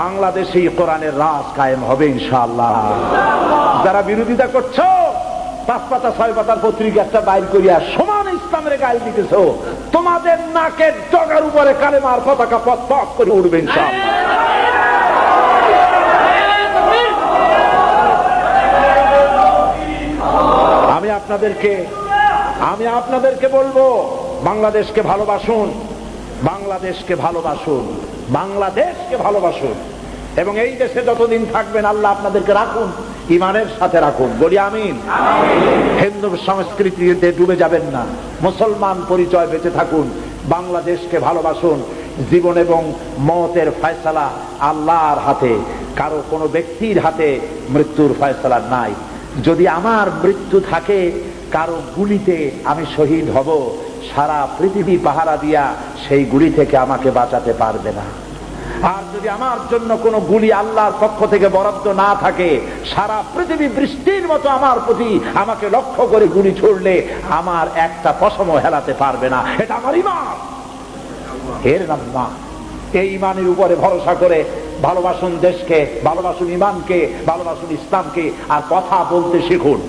বাংলাদেশেই কোরআনের রাজ কায়েম হবে ইনশাআল্লাহ। যারা বিরোধিতা করছ, পাঁচ পাতা, ছয় পাতার পত্রিকা একটা বাইর করিয়া সমান ইসলামের গায়ে দিতেছ, তোমাদের নাকের জগার উপরে কালেমার পতাকা পথ পথ করে উঠবে আমি আপনাদেরকে আমি আপনাদেরকে বলব, বাংলাদেশকে ভালোবাসুন। বাংলাদেশকে ভালোবাসুন বাংলাদেশকে ভালোবাসুন। এবং এই দেশে যতদিন থাকবেন আল্লাহ আপনাদেরকে রাখুন ইমানের সাথে রাখুন। বলি আমিন। হিন্দু সংস্কৃতিতে ডুবে যাবেন না। মুসলমান পরিচয় বেঁচে থাকুন বাংলাদেশকে ভালোবাসুন। জীবন এবং মতের ফয়সালা আল্লাহর হাতে। কারও কোনো ব্যক্তির হাতে মৃত্যুর ফয়সালা নাই। যদি আমার মৃত্যু থাকে কারও গুলিতে আমি শহীদ হব, সারা পৃথিবী পাহারা দিয়া সেই গুলি থেকে আমাকে বাঁচাতে পারবে না। আর যদি আমার জন্য কোনো গুলি আল্লাহর পক্ষ থেকে বরাদ্দ না থাকে, সারা পৃথিবী বৃষ্টির মতো আমার প্রতি আমাকে লক্ষ্য করে গুলি ছুড়লে আমার একটা পশম হেলাতে পারবে না। এটা আমার ইমান। এর নাম না এই ইমানের উপরে ভরসা করে ভালোবাসুন দেশকে, ভালোবাসুন ইমানকে, ভালোবাসুন ইসলামকে, আর কথা বলতে শিখুন।